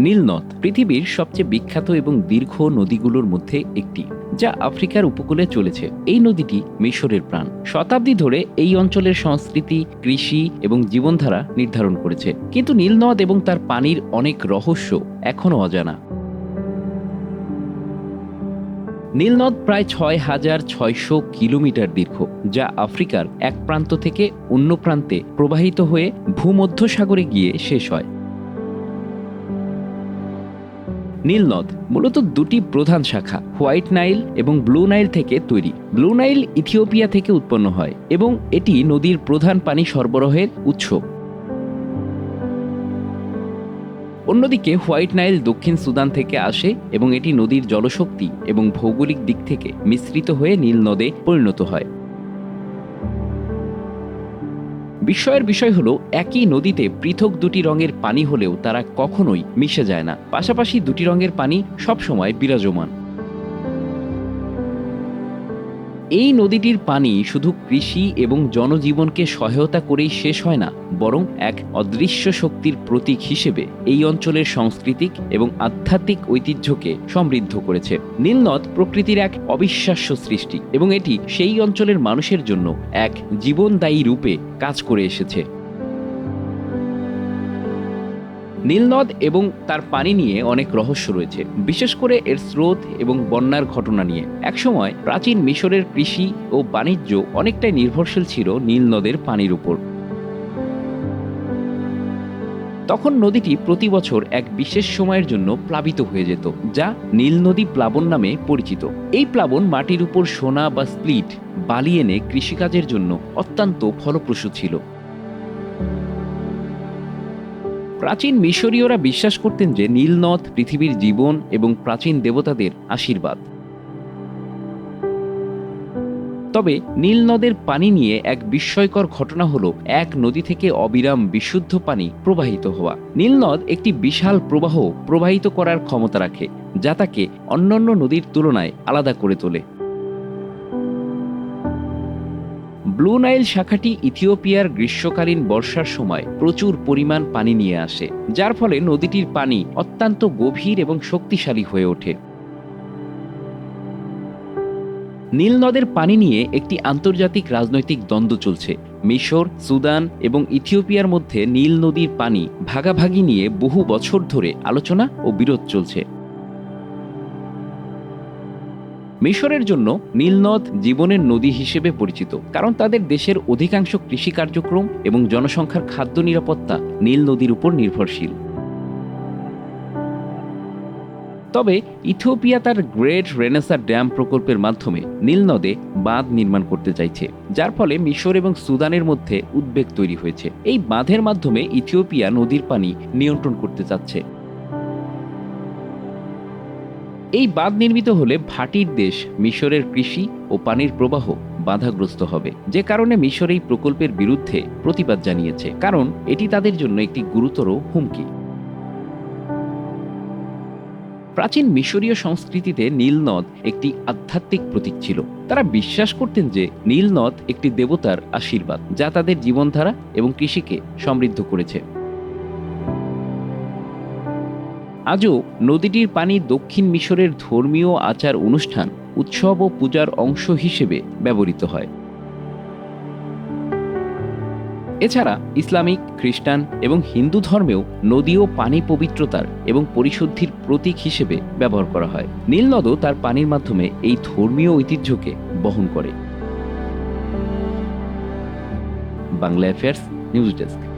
নীল নদ পৃথিবীর সবচেয়ে বিখ্যাত এবং দীর্ঘ নদীগুলোর মধ্যে একটি, যা আফ্রিকার উপকূলে চলেছে। এই নদীটি মিশরের প্রাণ। শতাব্দী ধরে এই অঞ্চলের সংস্কৃতি, কৃষি এবং জীবনধারা নির্ধারণ করেছে। কিন্তু নীল নদ এবং তার পানির অনেক রহস্য এখনও অজানা। নীলনদ প্রায় ছয় হাজার ছয়শো কিলোমিটার দীর্ঘ, যা আফ্রিকার এক প্রান্ত থেকে অন্য প্রান্তে প্রবাহিত হয়ে ভূমধ্যসাগরে গিয়ে শেষ হয়। নীলনদ মূলত দুটি প্রধান শাখা, হোয়াইট নাইল এবং ব্লু নাইল থেকে তৈরি। ব্লু নাইল ইথিওপিয়া থেকে উৎপন্ন হয় এবং এটি নদীর প্রধান পানি সরবরাহের উৎস। অন্যদিকে হোয়াইট নাইল দক্ষিণ সুদান থেকে আসে এবং এটি নদীর জলশক্তি এবং ভৌগোলিক দিক থেকে মিশ্রিত হয়ে নীল নদে পরিণত হয়। বিস্ময়ের বিষয় হলো, একই নদীতে পৃথক দুটি রঙের পানি হলেও তারা কখনোই মিশে যায় না। পাশাপাশি দুটি রঙের পানি সবসময় বিরাজমান। এই নদীটির পানি শুধু কৃষি এবং জনজীবনকে সহায়তা করেই শেষ হয় না, বরং এক অদৃশ্য শক্তির প্রতীক হিসেবে এই অঞ্চলের সাংস্কৃতিক এবং আধ্যাত্মিক ঐতিহ্যকে সমৃদ্ধ করেছে। নীলনদ প্রকৃতির এক অবিশ্বাস্য সৃষ্টি এবং এটি সেই অঞ্চলের মানুষের জন্য এক জীবনদায়ী রূপে কাজ করে এসেছে। নীলনদ এবং তার পানি নিয়ে অনেক রহস্য রয়েছে, বিশেষ করে এর স্রোত এবং বন্যার ঘটনা নিয়ে। একসময় প্রাচীন মিশরের কৃষি ও বাণিজ্য অনেকটাই নির্ভরশীল ছিল নীল নদের পানির উপর। তখন নদীটি প্রতি বছর এক বিশেষ সময়ের জন্য প্লাবিত হয়ে যেত, যা নীল নদী প্লাবন নামে পরিচিত। এই প্লাবন মাটির উপর সোনা বা স্প্লিট, বালি এনে কৃষিকাজের জন্য অত্যন্ত ফলপ্রসূ ছিল। প্রাচীন মিশরীয়রা বিশ্বাস করতেন যে নীলনদ পৃথিবীর জীবন এবং প্রাচীন দেবতাদের আশীর্বাদ। তবে নীল নদের পানি নিয়ে এক বিস্ময়কর ঘটনা হলো এক নদী থেকে অবিরাম বিশুদ্ধ পানি প্রবাহিত হওয়া। নীল নদ একটি বিশাল প্রবাহ প্রবাহিত করার ক্ষমতা রাখে, যা তাকে অন্যান্য নদীর তুলনায় আলাদা করে তোলে। ব্লু নাইল শাখাটি ইথিওপিয়ার গ্রীষ্মকালীন বর্ষার সময় প্রচুর পরিমাণ পানি নিয়ে আসে, যার ফলে নদীটির পানি অত্যন্ত গভীর এবং শক্তিশালী হয়ে ওঠে। নীল নদের পানি নিয়ে একটি আন্তর্জাতিক রাজনৈতিক দ্বন্দ্ব চলছে। মিশর, সুদান এবং ইথিওপিয়ার মধ্যে নীল নদীর পানি ভাগাভাগি নিয়ে বহু বছর ধরে আলোচনা ও বিরোধ চলছে। মিশরের জন্য নীলনদ জীবনের নদী হিসেবে পরিচিত, কারণ তাদের দেশের অধিকাংশ কৃষি কার্যক্রম এবং জনসংখ্যার খাদ্য নিরাপত্তা নীল নদীর উপর নির্ভরশীল। তবে ইথিওপিয়া তার গ্রেট রেনেসার ড্যাম প্রকল্পের মাধ্যমে নীলনদে বাঁধ নির্মাণ করতে চাইছে, যার ফলে মিশর এবং সুদানের মধ্যে উদ্বেগ তৈরি হয়েছে। এই বাঁধের মাধ্যমে ইথিওপিয়া নদীর পানি নিয়ন্ত্রণ করতে চাচ্ছে। এই বাঁধ নির্মিত হলে ভাটির দেশ মিশরের কৃষি ও পানির প্রবাহ বাধাগ্রস্ত হবে, যে কারণে মিশর এই প্রকল্পের বিরুদ্ধে প্রতিবাদ জানিয়েছে, কারণ এটি তাদের জন্য একটি গুরুতর হুমকি। প্রাচীন মিশরীয় সংস্কৃতিতে নীলনদ একটি আধ্যাত্মিক প্রতীক ছিল। তারা বিশ্বাস করতেন যে নীলনদ একটি দেবতার আশীর্বাদ, যা তাদের জীবনধারা এবং কৃষিকে সমৃদ্ধ করেছে। আজও নদীটির পানি দক্ষিণ মিশরের ধর্মীয় আচার অনুষ্ঠান, উৎসব ও পূজার অংশ হিসেবে ব্যবহৃত হয়। এছাড়া ইসলামিক, খ্রিস্টান এবং হিন্দু ধর্মেও নদী ও পানি পবিত্রতার এবং পরিশুদ্ধির প্রতীক হিসেবে ব্যবহার করা হয়। নীল নীলনদও তার পানির মাধ্যমে এই ধর্মীয় ঐতিহ্যকে বহন করে। Bangla affairs, news desk.